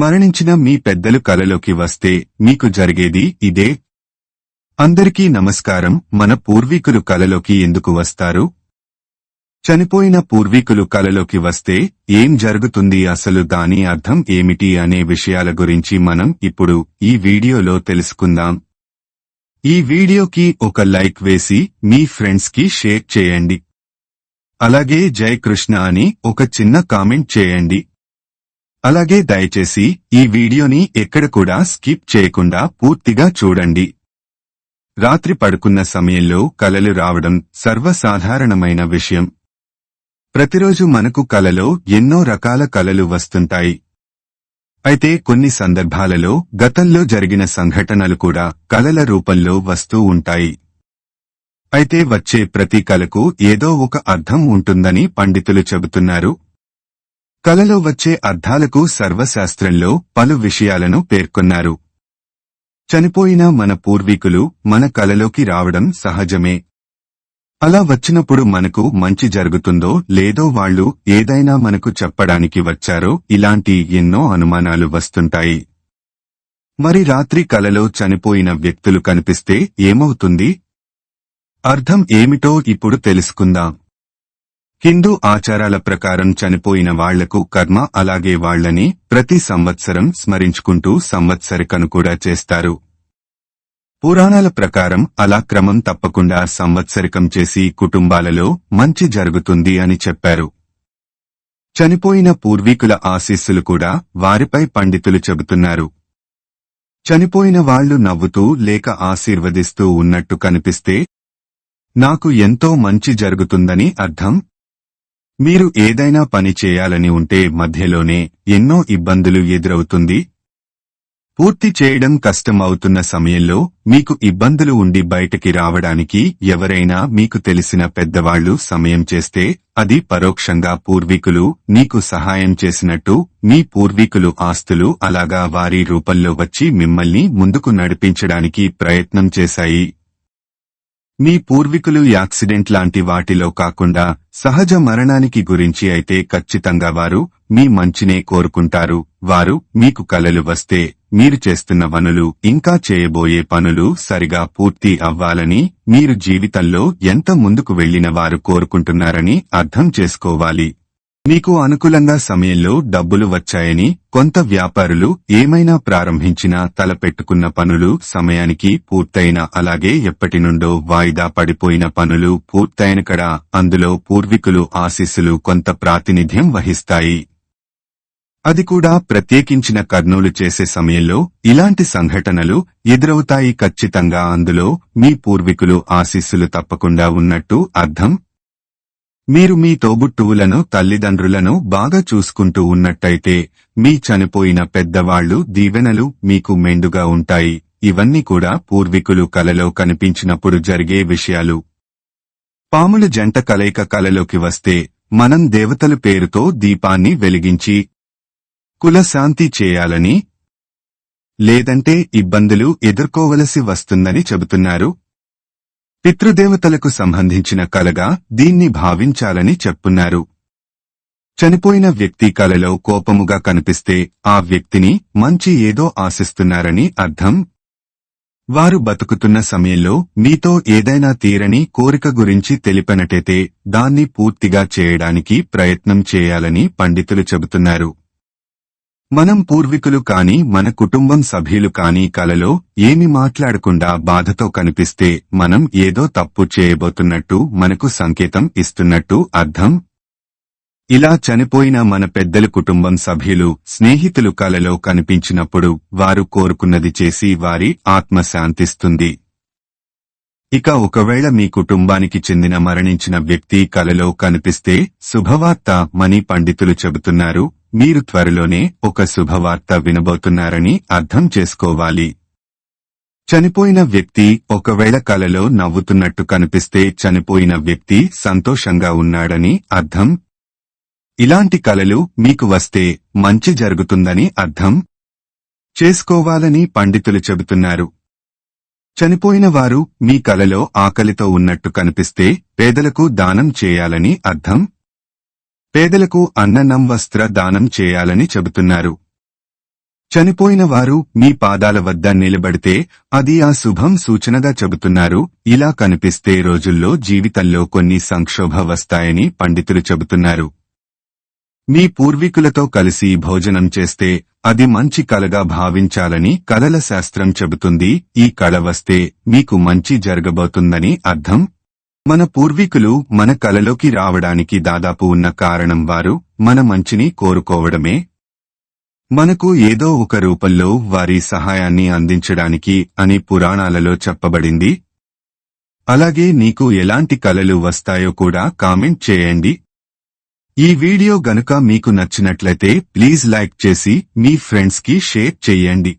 మరణించిన మీ పెద్దలు కలలోకి వస్తే మీకు జరిగేది ఇదే. అందరికీ నమస్కారం మన పూర్వీకులు కలలోకి ఎందుకు వస్తారు? చనిపోయిన పూర్వీకులు కలలోకి వస్తే ఏం జరుగుతుంది అసలు దాని అర్థం ఏమిటి అనే విషయాల గురించి మనం ఇప్పుడు ఈ వీడియోలో తెలుసుకుందాం. ఈ వీడియోకి ఒక లైక్ వేసి మీ ఫ్రెండ్స్కి షేర్ చేయండి. అలాగే జై కృష్ణ అని ఒక చిన్న కామెంట్ చేయండి. అలాగే దయచేసి ఈ వీడియోని ఎక్కడ కూడా స్కిప్ చేయకుండా పూర్తిగా చూడండి. రాత్రి పడుకున్న సమయంలో కలలు రావడం సర్వసాధారణమైన విషయం. ప్రతిరోజు మనకు కలలో ఎన్నో రకాల కలలు వస్తుంటాయి. అయితే కొన్ని సందర్భాలలో గతంలో జరిగిన సంఘటనలు కూడా కలల రూపంలో వస్తూ ఉంటాయి. అయితే వచ్చే ప్రతి కలకు ఏదో ఒక అర్థం ఉంటుందని పండితులు చెబుతున్నారు. కలలో వచ్చే అర్థాలకు సర్వశాస్త్రంలో పలు విషయాలను పేర్కొన్నారు. చనిపోయిన మన పూర్వీకులు మన కలలోకి రావడం సహజమే. అలా వచ్చినప్పుడు మనకు మంచి జరుగుతుందో లేదో వాళ్ళు ఏదైనా మనకు చెప్పడానికి వచ్చారో ఇలాంటి ఎన్నో అనుమానాలు వస్తుంటాయి. మరి రాత్రి కలలో చనిపోయిన వ్యక్తులు కనిపిస్తే ఏమవుతుంది? అర్థం ఏమిటో ఇప్పుడు తెలుసుకుందాం. హిందూ ఆచారాల ప్రకారం చనిపోయిన వాళ్ళకు కర్మ అలాగే వాళ్ళని ప్రతి సంవత్సరం స్మరించుకుంటూ సంవత్సరికను కూడా చేస్తారు. పురాణాల ప్రకారం అలా క్రమం తప్పకుండా సంవత్సరికం చేసి కుటుంబాలలో మంచి జరుగుతుంది అని చెప్పారు. చనిపోయిన పూర్వీకుల ఆశీస్సులు కూడా వారిపై పండితులు చెబుతున్నారు. చనిపోయిన వాళ్ళు నవ్వుతూ లేక ఆశీర్వదిస్తూ ఉన్నట్టు కనిపిస్తే నాకు ఎంతో మంచి జరుగుతుందని అర్థం? మీరు ఏదైనా పని చేయాలని ఉంటే మధ్యలోనే ఎన్నో ఇబ్బందులు ఎదురవుతుంది. పూర్తి చేయడం కష్టం అవుతున్న సమయంలో మీకు ఇబ్బందులు ఉండి బయటకి రావడానికి ఎవరైనా మీకు తెలిసిన పెద్దవాళ్ళు సమయం చేస్తే అది పరోక్షంగా పూర్వీకులు నీకు సహాయం చేసినట్టు మీ పూర్వీకులు ఆస్తులు అలాగా వారి రూపంలో వచ్చి మిమ్మల్ని ముందుకు నడిపించడానికి ప్రయత్నం చేశాయి. మీ పూర్వీకులు యాక్సిడెంట్ లాంటి వాటిలో కాకుండా సహజ మరణానికి గురించి అయితే ఖచ్చితంగా వారు మీ మంచినే కోరుకుంటారు. వారు మీకు కలలు వస్తే మీరు చేస్తున్న పనులు ఇంకా చేయబోయే పనులు సరిగా పూర్తి అవ్వాలని మీరు జీవితంలో ఎంత ముందుకు వెళ్ళిన వారు కోరుకుంటున్నారని అర్థం చేసుకోవాలి. మీకు అనుకూలంగా సమయంలో డబ్బులు వచ్చాయని కొంత వ్యాపారులు ఏమైనా ప్రారంభించినా తలపెట్టుకున్న పనులు సమయానికి పూర్తయిన అలాగే ఎప్పటి నుండో వాయిదా పడిపోయిన పనులు పూర్తయిన కడ అందులో పూర్వీకులు ఆశీస్సులు కొంత ప్రాతినిధ్యం వహిస్తాయి. అది కూడా ప్రత్యేకించిన కర్నూలు చేసే సమయంలో ఇలాంటి సంఘటనలు ఎదురవుతాయి ఖచ్చితంగా అందులో మీ పూర్వీకులు ఆశీస్సులు తప్పకుండా ఉన్నట్టు అర్థం మీరు మీ తోబుట్టువులను తల్లిదండ్రులను బాగా చూసుకుంటూ ఉన్నట్టయితే మీ చనిపోయిన పెద్దవాళ్ళు దీవెనలు మీకు మెండుగా ఉంటాయి. ఇవన్నీ కూడా పూర్వీకులు కలలో కనిపించినప్పుడు జరిగే విషయాలు. పాముల జంట కలయిక కలలోకి వస్తే మనం దేవతల పేరుతో దీపాన్ని వెలిగించి కులశాంతి చేయాలని లేదంటే ఇబ్బందులు ఎదుర్కోవలసి వస్తుందని చెబుతున్నారు. పితృదేవతలకు సంబంధించిన కలగా దీన్ని భావించాలని చెప్పున్నారు. చనిపోయిన వ్యక్తి కలలో కోపముగా కనిపిస్తే ఆ వ్యక్తిని మంచి ఏదో ఆశిస్తున్నారని అర్థం? వారు బతుకుతున్న సమయంలో మీతో ఏదైనా తీరని కోరిక గురించి తెలిపినట్టయితే దాన్ని పూర్తిగా చేయడానికి ప్రయత్నం చేయాలని పండితులు చెబుతున్నారు. మనం పూర్వీకులు కాని మన కుటుంబం సభ్యులు కాని కలలో ఏమి మాట్లాడకుండా బాధతో కనిపిస్తే మనం ఏదో తప్పు చేయబోతున్నట్టు మనకు సంకేతం ఇస్తున్నట్టు అర్థం? ఇలా చనిపోయిన మన పెద్దల కుటుంబం సభ్యులు స్నేహితులు కలలో కనిపించినప్పుడు వారు కోరుకున్నది చేసి వారి ఆత్మ శాంతిస్తుంది. ఇక ఒకవేళ మీ కుటుంబానికి చెందిన మరణించిన వ్యక్తి కలలో కనిపిస్తే శుభవార్త మని పండితులు చెబుతున్నారు. మీరు త్వరలోనే ఒక శుభవార్త వినబోతున్నారని అర్థం చేసుకోవాలి. చనిపోయిన వ్యక్తి ఒకవేళ కలలో నవ్వుతున్నట్టు కనిపిస్తే చనిపోయిన వ్యక్తి సంతోషంగా ఉన్నాడని అర్థం? ఇలాంటి కలలు మీకు వస్తే మంచి జరుగుతుందని అర్థం? చేసుకోవాలని పండితులు చెబుతున్నారు. చనిపోయిన వారు మీ కలలో ఆకలితో ఉన్నట్టు కనిపిస్తే పేదలకు దానం చేయాలని అర్థం? పేదలకు అన్ననం వస్త్ర దానం చేయాలని చెబుతున్నారు. చనిపోయిన వారు మీ పాదాల వద్ద నిలబడితే అది ఆ శుభం సూచనగా చెబుతున్నారు. ఇలా కనిపిస్తే రోజుల్లో జీవితంలో కొన్ని సంక్షోభ వస్తాయని పండితులు చెబుతున్నారు. మీ పూర్వీకులతో కలిసి భోజనం చేస్తే అది మంచి కలగా భావించాలని కలల శాస్త్రం చెబుతుంది. ఈ కళ వస్తే మీకు మంచి జరగబోతుందని అర్థం. మన పూర్వీకులు మన కలలోకి రావడానికి దాదాపు ఉన్న కారణం వారు మన మంచిని కోరుకోవడమే. మనకు ఏదో ఒక రూపంలో వారి సహాయాన్ని అందించడానికి అని పురాణాలలో చెప్పబడింది. అలాగే నీకు ఎలాంటి కలలు వస్తాయో కూడా కామెంట్ చేయండి. ఈ వీడియో గనుక మీకు నచ్చినట్లయితే ప్లీజ్ లైక్ చేసి మీ ఫ్రెండ్స్కి షేర్ చేయండి.